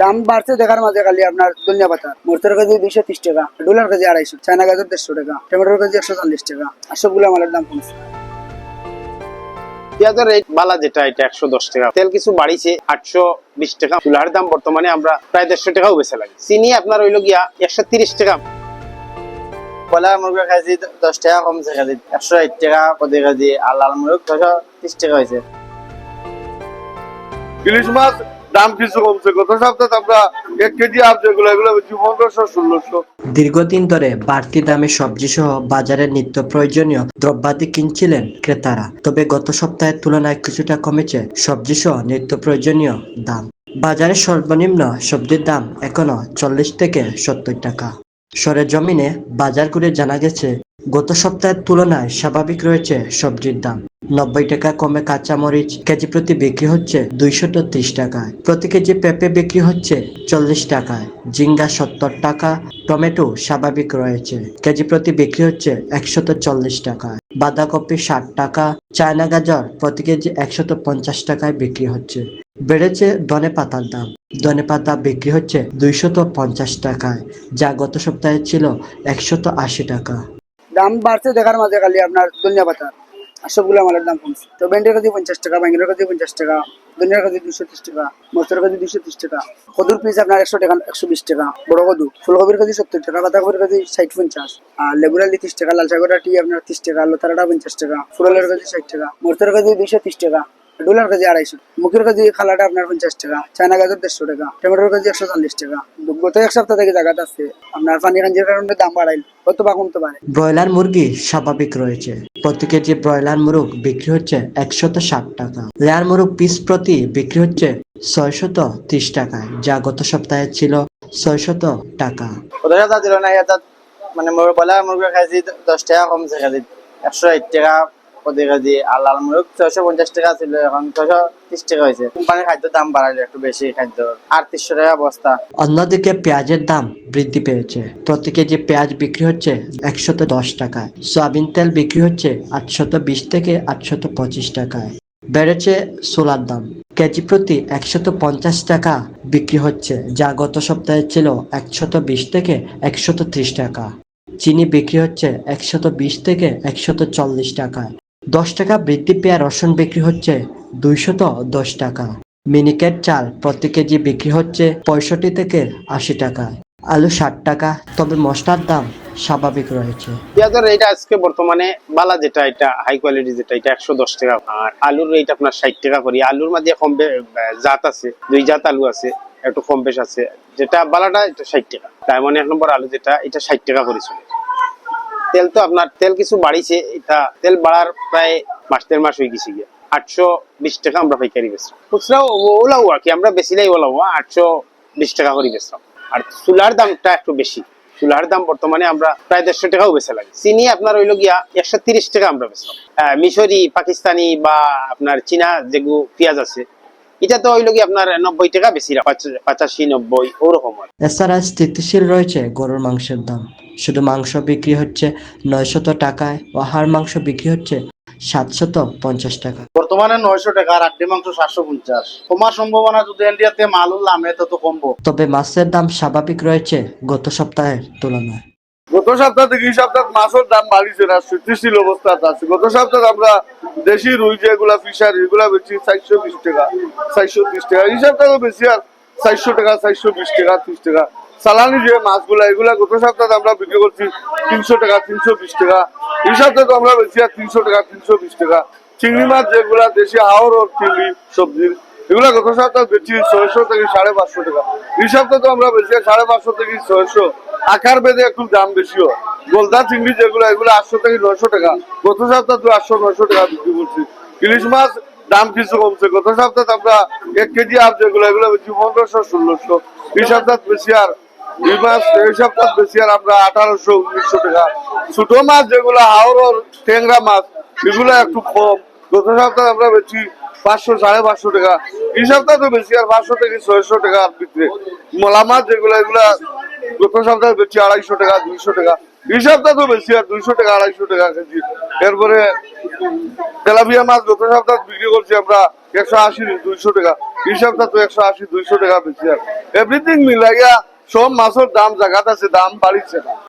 দাম বাড়ছে দেখার মাঝে খালি আপনার ধনিয়া পাতা মরতের কেজি দুইশো ত্রিশ টাকা ডলার কেজি আড়াইশো চায়না গাজর দেড়শো টাকা টমেটোর কেজি একশো চল্লিশ টাকা আর সবগুলো মালের দাম কমছে। পেঁয়াজের রেট বালা যেটা এটা একশো দশ টাকা। তেল কিছু বাড়িছে আটশো বিশ টাকা। চুলার দাম বর্তমানে আমরা প্রায় দেড়শো টাকাও বেছে লাগে। চিনি আপনার হইল গিয়া একশো তিরিশ টাকা। ব্রয়লার মুরগি খাইছি দশ টাকা কমছে খালি। একশো ষাট টাকা প্রতি কেজি আর লাল মুরগ ছশো ত্রিশ টাকা হয়েছে ইলিশ মাছ দাম কিছু কমছে। গত সপ্তাহে আমরা এক কেজি যেগুলো, এগুলো পনেরোশো, ষোলোশো। দীর্ঘদিন ধরে বাড়তি দামে সবজি সহ বাজারে নিত্য প্রয়োজনীয় দ্রব্যাদি কিনছিলেন ক্রেতারা। তবে গত সপ্তাহের তুলনায় কিছুটা কমেছে সবজি সহ নিত্য প্রয়োজনীয় দাম। বাজারে সর্বনিম্ন সবজির দাম এখনও চল্লিশ থেকে সত্তর টাকা। সরেজমিনে বাজার করে জানা গেছে, গত সপ্তাহের তুলনায় স্বাভাবিক রয়েছে সবজির দাম। নব্বই টাকা কমে কাঁচামরিচ কেজি প্রতি বিক্রি হচ্ছে দুইশত ত্রিশ টাকায়। প্রতি কেজি পেঁপে বিক্রি হচ্ছে চল্লিশ টাকায়। জিঙ্গা সত্তর টাকা, টমেটো স্বাভাবিক রয়েছে, কেজি প্রতি বিক্রি হচ্ছে একশত চল্লিশ টাকায়। বাঁধাকপি ষাট টাকা, চায়না গাজর প্রতি কেজি একশত পঞ্চাশ টাকায় বিক্রি হচ্ছে। বেড়েছে ধনে পাতার দাম। ধনে পাতা বিক্রি হচ্ছে দুইশত পঞ্চাশ টাকায়, যা গত সপ্তাহে ছিল একশত আশি টাকা। দাম বাড়ছে দেখার মাঝে খালি আপনার ধনিয়া পাতা। সবগুলো মালের দাম কমছে। তো ব্যান্ডের কাছে পঞ্চাশ টাকা ব্যাঙ্গের কাছে পঞ্চাশ টাকা ধনিয়ার কাছে দুশো ত্রিশ টাকা মরচের কাছে দুশো ত্রিশ টাকা। কদুর পিস আপনার একশো টাকা, একশো বিশ টাকা। বড় কদু, ফুলকপির কাছে সত্তর টাকা বাঁধাকপির কাছে ষাট পঞ্চাশ। আর লেবুর আলি ত্রিশ টাকা লাল সাগর টি আপনার ত্রিশ টাকা লতারাটা পঞ্চাশ টাকা ফুলের কাছে ষাট টাকা, মরচের কাছে দুশো ত্রিশ টাকা। ডলার কেজি আড়াইশো। মুখের কেজি খালাটা আপনার পঞ্চাশ টাকা চায়না গাজর দেড়শো টাকা টমেটোর কেজি একশো চল্লিশ টাকা। গত এক সপ্তাহ থেকে জায়গাটা আছে। আপনার পানি কাঞ্জির কারণে দাম বাড়াইল হয়তো বা কমতে পারে। ব্রয়লার মুরগি স্বাভাবিক রয়েছে। প্রতি কেজি ব্রয়লার মুরগ বিক্রি হচ্ছে একশত ষাট টাকা। লেয়ার মুরগ পিস প্রতি বিক্রি হচ্ছে ছয়শত ত্রিশ টাকায় যা গত সপ্তাহে ছিল ছয়শত টাকা। কত টাকা দিল না এটা মানে মুরগ ব্রয়লার মুরগি খাইছি দশ টাকা কমছে খালি। একশো ষাট টাকা প্রতি কেজি আর লাল ছয়শো পঞ্চাশ টাকা ছিল, এখন ছয়শো ত্রিশ টাকা হয়েছে। কোম্পানির খাদ্যের দাম বাড়াইলো একটু বেশি, খাদ্য আটত্রিশশো টাকা বস্তা। অন্যদিকে পেঁয়াজের দাম বৃদ্ধি পেয়েছে। প্রতি কেজি পেঁয়াজ বিক্রি হচ্ছে একশত দশ টাকায়। সয়াবিন তেল বিক্রি হচ্ছে আটশত বিশ থেকে আটশত পঁচিশ টাকায়। বেড়েছে সোলার দাম। কেজি প্রতি একশত পঞ্চাশ টাকা বিক্রি হচ্ছে, যা গত সপ্তাহে ছিল একশত বিশ থেকে একশত ত্রিশ টাকা। চিনি বিক্রি হচ্ছে একশত বিশ থেকে একশত চল্লিশ টাকায়। দশ টাকা বৃদ্ধি পেয়ে রসুন বিক্রি হচ্ছে দুইশত দশ টাকা। মিনিকেট চাল প্রতি কেজি বিক্রি হচ্ছে পঁয়ষট্টি থেকে আশি টাকা। আলু ষাট টাকা, তবে মশলার দাম স্বাভাবিক রয়েছে। পেঁয়াজের রেট আজকে বর্তমানে বালা যেটা, এটা হাই কোয়ালিটি যেটা, এটা একশো দশ টাকা। আর আলুর রেট আপনার ষাট টাকা করি। আলুর মাঝে কম জাত আছে, দুই জাত আলু আছে, একটু কম বেশ আছে। যেটা বালাটা, এটা ষাট টাকা। ডায়মন্ড এক নম্বর আলু যেটা, এটা ষাট টাকা করে তেল তো আপনার, তেল কিছু বাড়িছে, এটা তেল বাড়ার প্রায় মাস দেড় মাস হয়ে গেছে গিয়ে। আটশো বিশ টাকা আমরা পাইকারি বেচলাম খুচরাও ওলাও আর কি, আমরা বেশিলাই ওলাবো আটশো বিশ টাকা করে বেচলাম আর চুলার দামটা একটু বেশি। চুলার দাম বর্তমানে আমরা প্রায় দেড়শো টাকাও বেচে লাগে। চিনি আপনার হইল গিয়া একশো তিরিশ টাকা আমরা বেচলাম মিশরি, পাকিস্তানি বা আপনার চীনা যেগুলো পেঁয়াজ আছে এটা তো হইল কি আপনার নব্বই টাকা বেশি পঁচাশি নব্বই ওরকম এছাড়া স্থিতিশীল রয়েছে গরুর মাংসের দাম। শুধু মাংস বিক্রি হচ্ছে নয়শত টাকায় ও হাড় মাংস বিক্রি হচ্ছে সাতশত পঞ্চাশ টাকা। বর্তমানে নয়শো টাকা আর আটটি মাংস সাতশো পঞ্চাশ। কমার সম্ভাবনা যদি ইন্ডিয়াতে মাল উঠলামে তত কমবো। তবে মাছের দাম স্বাভাবিক রয়েছে গত সপ্তাহের তুলনায়। গত সপ্তাহ থেকে এই সপ্তাহ মাছের দাম বাড়িছে না স্থিতিশীল অবস্থাতে আছে। গত সপ্তাহে আমরা দেশি রুই যেগুলা ফিশার এগুলা বেশি চারশো বিশ টাকা, চারশো ত্রিশ টাকা। এই সপ্তাহে বেশি আর চারশো টাকা, চারশো বিশ টাকা, ত্রিশ টাকা। সালানি যে মাছগুলা, এগুলা গত সপ্তাহে আমরা বিক্রি করছি তিনশো টাকা, তিনশো বিশ টাকা। এই সপ্তাহে তো আমরা বেশি আর তিনশো টাকা, তিনশো বিশ টাকা। চিংড়ি মাছ যেগুলা দেশি হাওর চিংড়ি সবজির এগুলা গত সপ্তাহে বেশি ছয়শো থেকে সাড়ে পাঁচশো টাকা। এই সপ্তাহে তো আমরা বেশি সাড়ে পাঁচশো থেকে ছয়শো। আকার বেঁধে একটু দাম বেশি হয়। গোলদা, চিংড়ি যেগুলো, এগুলো আটশো থেকে নয়শো টাকা। গত সপ্তাহে তো আটশো, নয়শো টাকা বিক্রি করছি। ইলিশ মাছ দাম কিছু কমছে। গত সপ্তাহে আমরা এক কেজি আপ যেগুলো, এগুলো বেশি পনেরোশো, ষোলোশো। এই সপ্তাহে বেশি আর দুই মাস, এই সপ্তাহ বেশি আর আমরা আঠারোশো, উনিশশো টাকা। ছোট মাছ যেগুলো হাওড় ট্যাংরা মাছ, এগুলো একটু কম। গত সপ্তাহে আমরা বেশি পাঁচশো সাড়ে পাঁচশো টাকা। এই সপ্তাহে তো বেশি, আর পাঁচশো থেকে ছয়শো টাকা বিক্রি। মলা মাছ যেগুলো, এগুলা গত সপ্তাহে বেশি, আড়াইশো টাকা, দুইশো টাকা। এই সপ্তাহ তো বেশি, আর দুইশো টাকা, আড়াইশো টাকা কেজি। এরপরে তেলাপিয়া মাছ গত সপ্তাহ বিক্রি করছি আমরা একশো আশি, দুইশো টাকা। এই সপ্তাহ তো একশো আশি, দুইশো টাকা বেশি, আর এভরিথিং মিলাইয়া সব মাছের দাম জায়গাত আছে, দাম বাড়িছে না।